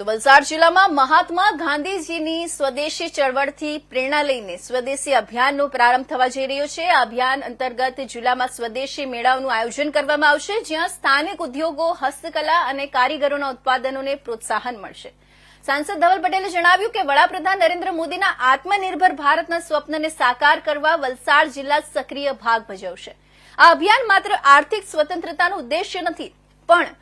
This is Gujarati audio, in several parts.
તો વલસાડ જિલ્લામાં મહાત્મા ગાંધીજીની સ્વદેશી ચળવળથી પ્રેરણા લઈને સ્વદેશી અભિયાનનો પ્રારંભ થવા જઈ રહ્યો છે. આ અભિયાન અંતર્ગત જિલ્લામાં સ્વદેશી મેળાઓનું આયોજન કરવામાં આવશે, જ્યાં સ્થાનિક ઉદ્યોગો, હસ્તકલા અને કારીગરોના ઉત્પાદનોને પ્રોત્સાહન મળશે. સાંસદ ધવલ પટેલે જણાવ્યું કે વડાપ્રધાન નરેન્દ્ર મોદીના આત્મનિર્ભર ભારતના સ્વપ્નને સાકાર કરવા વલસાડ જિલ્લા સક્રિય ભાગ ભજવશે. આ અભિયાન માત્ર આર્થિક સ્વતંત્રતાનો ઉદ્દેશ્ય નથી, પણ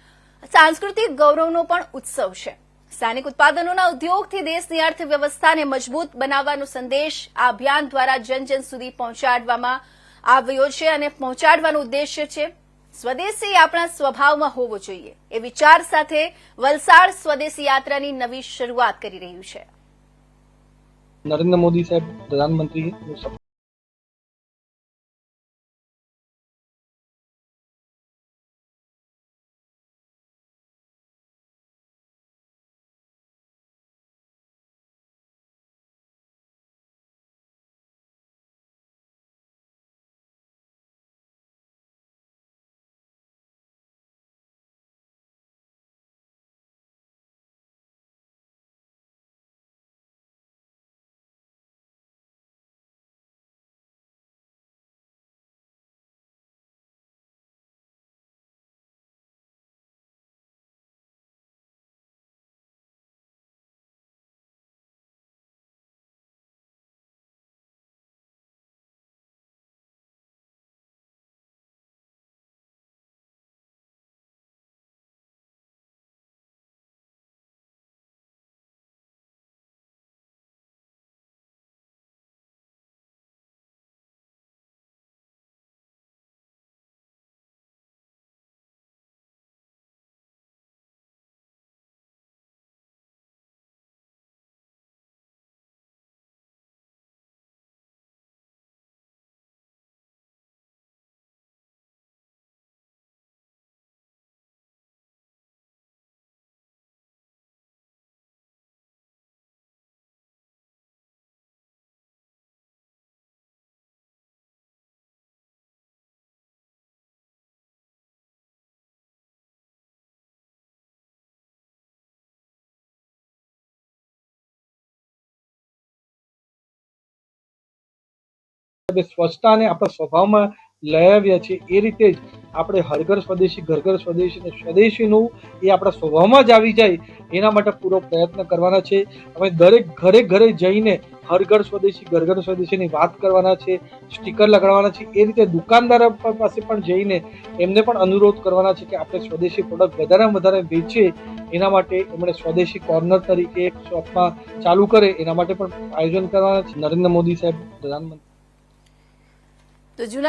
સાંસ્કૃતિક ગૌરવનો પણ ઉત્સવ છે. સ્થાનિક ઉત્પાદનોના ઉદ્યોગથી દેશની અર્થવ્યવસ્થાને મજબૂત બનાવવાનો સંદેશ આ અભિયાન દ્વારા જન સુધી પહોંચાડવામાં આવ્યો છે અને પહોંચાડવાનો ઉદ્દેશ્ય છે સ્વદેશી આપણા સ્વભાવમાં હોવો જોઈએ એ વિચાર સાથે વલસાડ સ્વદેશી યાત્રાની નવી શરૂઆત કરી રહ્યું છે. નરેન્દ્ર મોદી સાહેબ, પ્રધાનમંત્રી સાહેબે સ્વચ્છતાને આપણા સ્વભાવમાં લઈ આવ્યા છીએ એ રીતે જ આપણે હરઘર સ્વદેશી ઘર ઘર સ્વદેશી અને સ્વદેશીનું એ આપણા સ્વભાવમાં જ આવી જાય, એના માટે પૂરો પ્રયત્ન કરવાના છે. અમે દરેક ઘરે ઘરે જઈને હરઘર સ્વદેશી ઘર ઘર સ્વદેશીની વાત કરવાના છે, સ્ટીકર લગાડવાના છે, એ રીતે દુકાનદાર પાસે પણ જઈને એમને પણ અનુરોધ કરવાના છે કે આપણે સ્વદેશી પ્રોડક્ટ વધારે વધારે વેચીએ એના માટે એમણે સ્વદેશી કોર્નર તરીકે શોપમાં ચાલુ કરે, એના માટે પણ આયોજન કરવાના છે. નરેન્દ્ર મોદી સાહેબ, પ્રધાનમંત્રી. તો જૂના